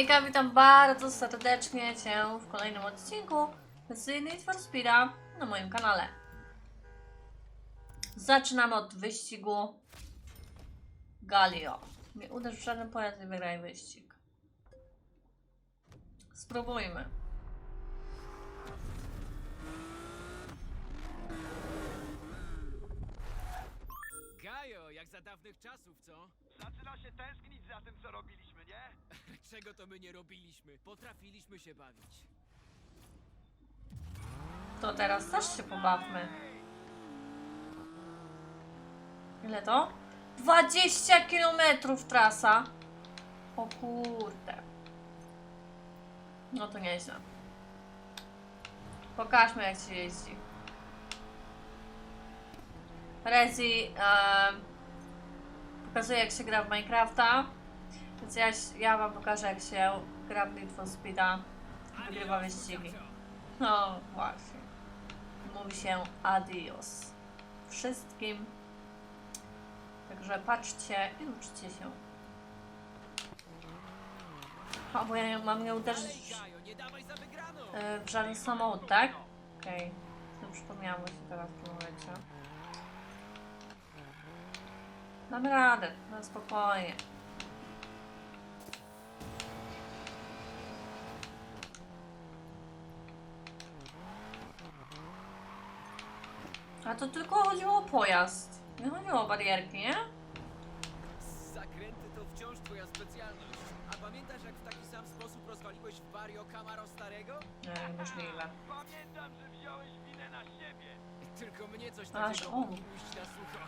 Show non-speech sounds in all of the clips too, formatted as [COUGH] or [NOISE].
Hejka, witam bardzo serdecznie Cię w kolejnym odcinku z Need for Speed'a na moim kanale. Zaczynamy od wyścigu Galio. Nie uderz w żaden pojazd i wygraj wyścig. Spróbujmy. Gajo, jak za dawnych czasów, co? Zaczyna się tęsknić za tym, co robiliśmy? Czego to my nie robiliśmy? Potrafiliśmy się bawić. To teraz też się pobawmy. Ile to? 20 km trasa. O kurde. No to nieźle. Pokażmy jak się jeździ. Rezi em, pokazuje jak się gra w Minecrafta. Więc ja, ja wam pokażę jak się gra w Need for Speed'a. Wygrywa wyścigi. No właśnie. Mówi się adios. Wszystkim. Także patrzcie i uczcie się. A bo ja mam nie uderzyć e, w żaden samochód, tak? Okej. To przypomniało się teraz w tym momencie. Damy radę, na spokojnie. A to tylko chodziło o pojazd. Nie chodziło o barierki, nie? Zakręty to wciąż twoja specjalność. A pamiętasz, jak w taki sam sposób rozwaliłeś w Barrio Camaro starego? Nie. Pamiętam, że wziąłeś winę na siebie. Tylko mnie coś Aż takiego on. mógł pójść na sucho.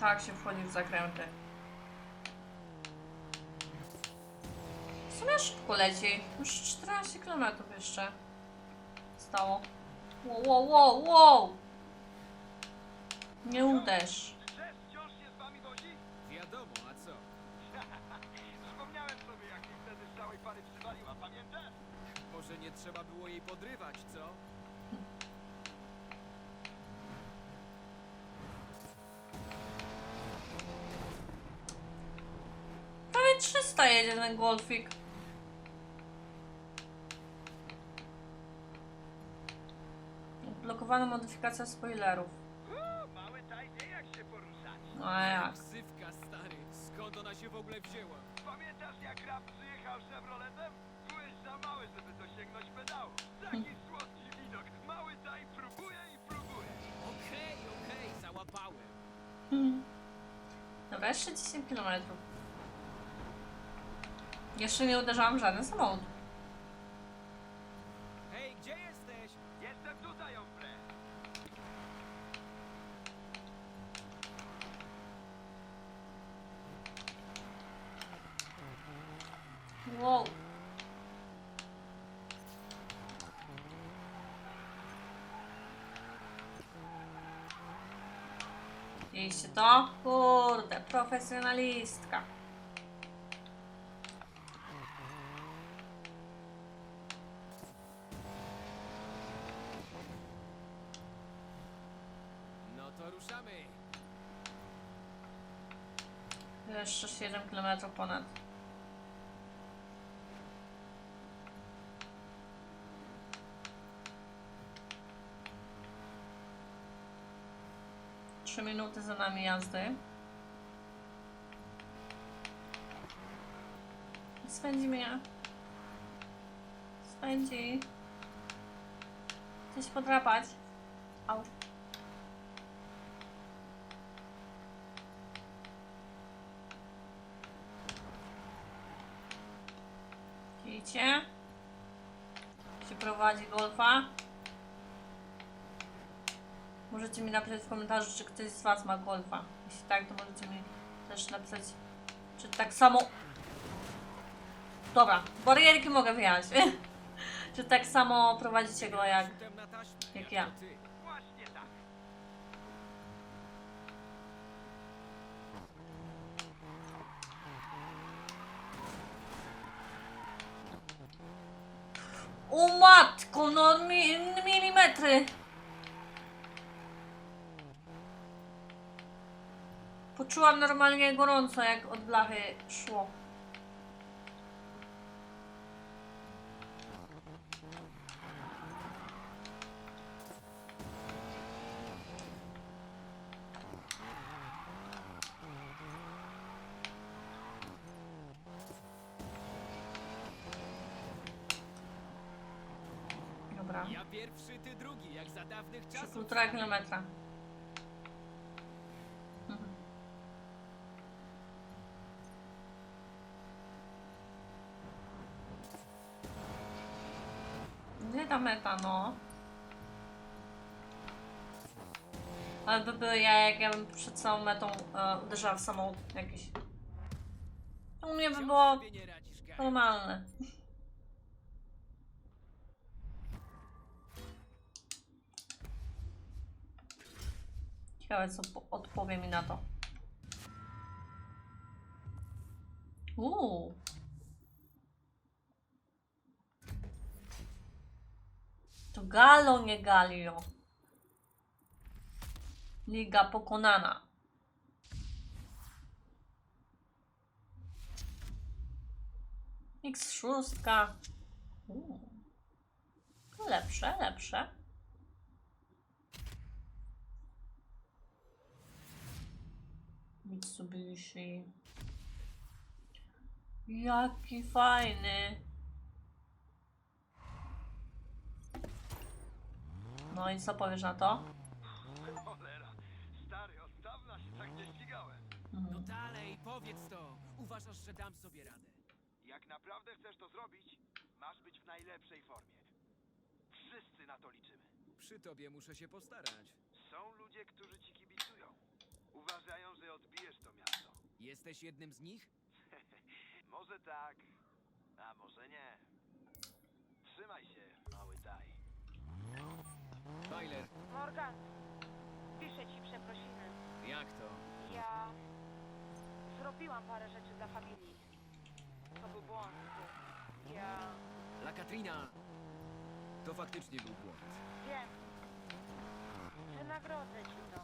Tak się wchodzi w zakręty. Szybko leci. Już 14 km jeszcze stało. Wow, wow, wow, wow! Nie uderz. Szef wciąż się z wami wozi? Wiadomo, a co? [LAUGHS] Przypomniałem sobie, jak wtedy z całej pary przywaliła, pamiętasz? Może nie trzeba było jej podrywać, co? Prawie 300 jedzie ten golfik. Blokowana modyfikacja spoilerów. Mały taj wie, jak się poruszać. No a jak? Ksywka, stary. Skąd ona się w ogóle wzięła? Pamiętasz, jak rap przyjechał Chevroletem? Byłeś za mały, żeby dosięgnąć pedału. Taki słodki widok. Mały taj próbuje i próbuje. Okej, okej, załapałem. Hmm. Dobra, jeszcze 10 km. Jeszcze nie uderzałam w żaden samochód. Hej, gdzie jesteś? Jestem tutaj, Ombre. Wow. Widzieliście to? Kurde, profesjonalistka. No to ruszamy. Jeszcze 7 km ponad. Trzy minuty za nami jazdy. Spędzi mnie. Spędzi. Chcesz podrapać? Au. Widzicie? Się prowadzi golfa. Możecie mi napisać w komentarzu, czy ktoś z Was ma golfa. Jeśli tak, to możecie mi też napisać, czy tak samo... Dobra, barierki mogę wyjechać. [LAUGHS] czy tak samo prowadzicie go jak... Jak ja. O matko, no mi, milimetry. Poczułam normalnie gorąco, jak od blachy szło. Dobra. Ja pierwszy, ty drugi, jak za dawnych czasów. półtora kilometra. Meta, no? Ale by ja, jak ja bym przed całą metą e, uderzała w samochód jakiś. U mnie by było normalne. Ciekawe, co po- odpowie mi na to. Uuu. To Galo, nie Galio. Liga pokonana. X6. Uuu. Lepsze, lepsze. Mitsubishi. Jaki fajny. No i co powiesz na to? Cholera, stary, od dawna się tak nie ścigałem. No Mhm. dalej, powiedz to. Uważasz, że dam sobie radę. Jak naprawdę chcesz to zrobić, masz być w najlepszej formie. Wszyscy na to liczymy. Przy tobie muszę się postarać. Są ludzie, którzy ci kibicują. Uważają, że odbijesz to miasto. Jesteś jednym z nich? [LAUGHS] Może tak, a może nie. Trzymaj się, mały Taj. Tyler, Morgan, piszę ci przeprosiny. jak to? Ja zrobiłam parę rzeczy dla familii. To był błąd. Ja La Katrina! To faktycznie był błąd. wiem. Wynagrodzę ci to.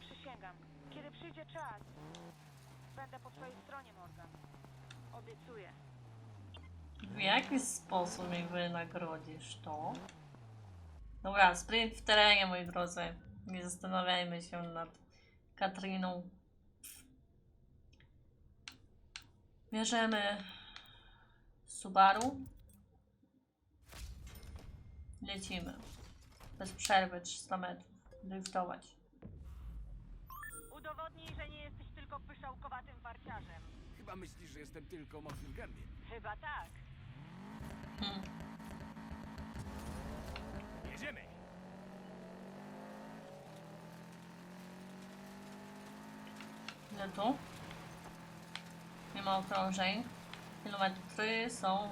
Przysięgam. Kiedy przyjdzie czas, będę po twojej stronie, Morgan. Obiecuję. W jaki sposób mi wynagrodzisz to? Dobra, sprint w terenie, moi drodzy. Nie zastanawiajmy się nad Katriną. Bierzemy Subaru. Lecimy. Bez przerwy 300 metrów. Driftować. Udowodnij, że nie jesteś tylko pyszałkowatym warciarzem. Chyba myślisz, że jestem tylko mocnym gardiem. Chyba tak. Hmm. Jedziemy! Tu? Nie ma okrążeń. Kilometry są.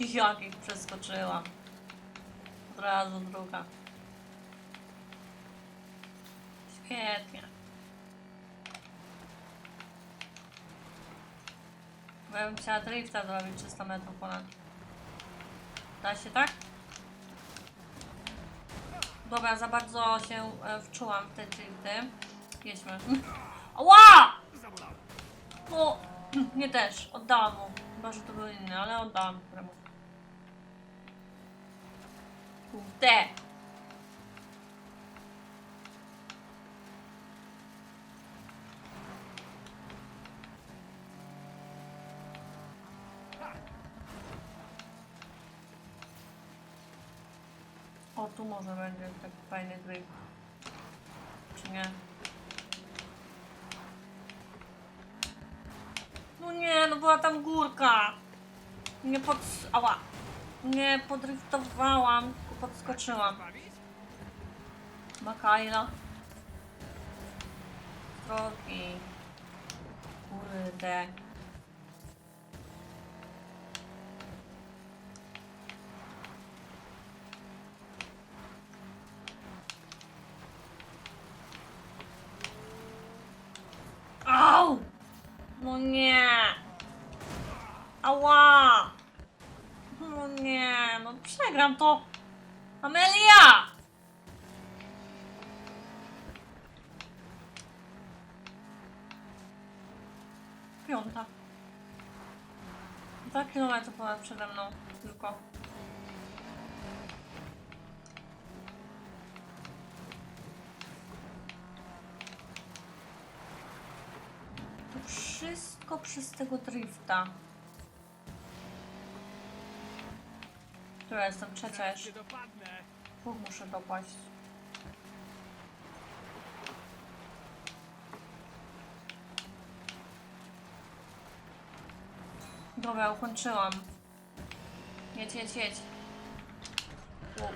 Jak ich przeskoczyłam. Od razu druga. Świetnie. Bo ja bym chciała drifta zrobić 300 metrów ponad. Da się tak? Dobra, za bardzo się e, wczułam w te drifty. Jedźmy. [LAUGHS] Ała! No, [CLEARS THROAT] nie też. Oddałam mu. Chyba, że to były inne, ale oddałam któremuś. Kurde. Tu może będzie taki fajny drift. Czy nie? No nie, no była tam górka. Nie pod... Ała. Nie podriftowałam, tylko podskoczyłam. Makaila. Drogi. Kurde. No nie! Ała! No nie! no przegram to. Amelia! Piąta. Dwa kilometry ponad przede mną tylko. To wszystko przez tego drifta. Która jestem trzecia jeszcze. Dwóch muszę dopaść. Dobra, ukończyłam. Jedź, jedź, jedź. Wow.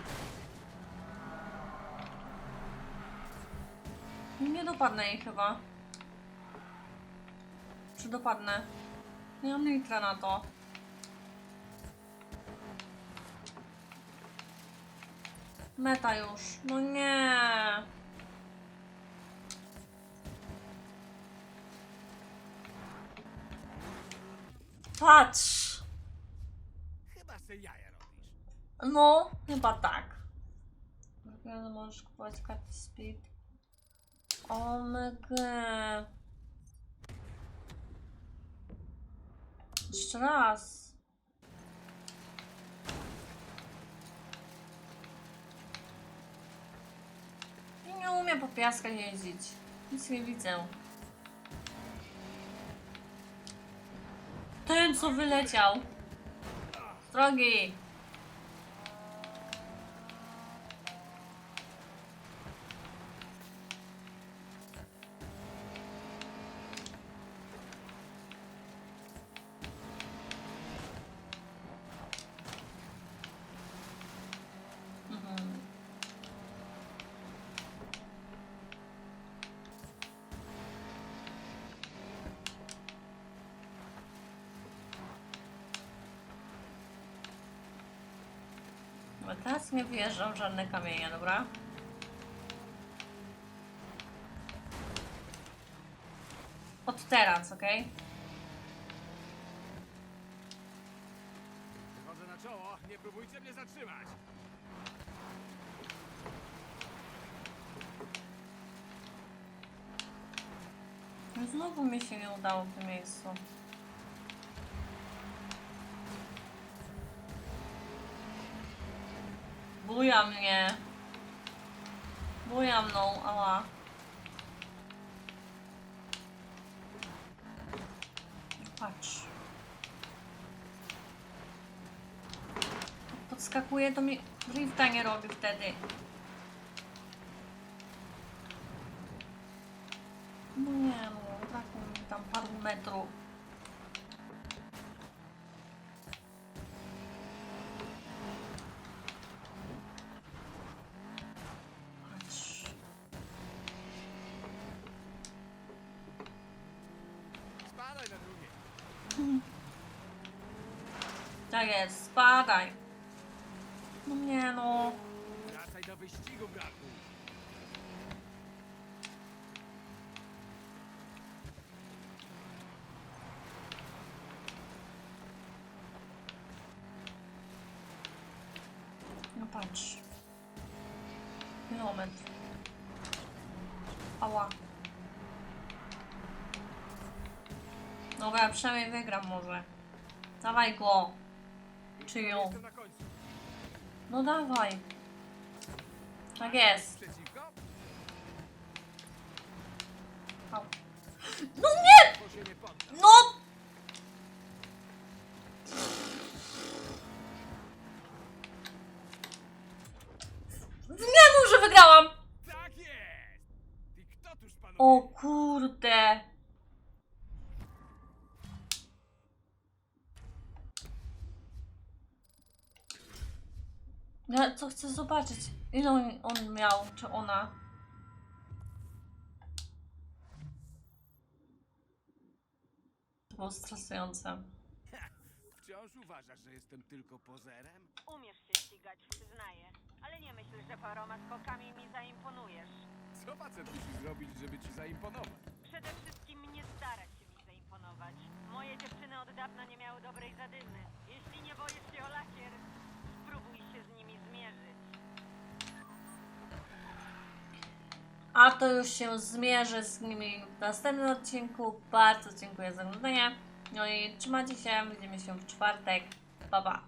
Nie dopadnę jej chyba. Dopadnę? Nie mam litra na to. Meta już. No nie. Patrz. Chyba se jaja robisz. No, chyba tak. Możesz kupować karty speed. Omega. Jeszcze raz. Ja nie umiem po piaskach jeździć. Nic nie widzę. Ten co wyleciał. Drogi. Teraz nie wjeżdżam w żadne kamienie, dobra? Od teraz, okej? Wychodzę na czoło, nie próbujcie mnie zatrzymać. No Znowu mi się nie udało w tym miejscu. Buja mnie. Buja mną, ała. Patrz. Podskakuje, to mi drifta nie robi wtedy. Tak jest, spadaj. No nie no. Wracaj do wyścigu, bratku. No patrz. Kilometr. Ała. Dobra, przynajmniej wygram może. Dawaj go. Czy ją? Jestem na końcu. No dawaj. Tak jest. Przeciwko? Au. No nie! Bo się nie poddam. No! Nie że wygrałam! Tak jest! I kto tuż panuje? O kurde. Ja co chcę zobaczyć, ile on, on miał, czy ona. To było stresujące. Wciąż uważasz, że jestem tylko pozerem? Umiesz się ścigać, przyznaję. Ale nie myśl, że paroma skokami mi zaimponujesz. Co facet musi zrobić, żeby ci zaimponować? Przede wszystkim nie starać się mi zaimponować. Moje dziewczyny od dawna nie miały dobrej zadymy. Jeśli nie boisz się o lakier, A to już się zmierzę z nimi w następnym odcinku. Bardzo dziękuję za oglądanie. No i trzymajcie się, widzimy się w czwartek. Pa pa.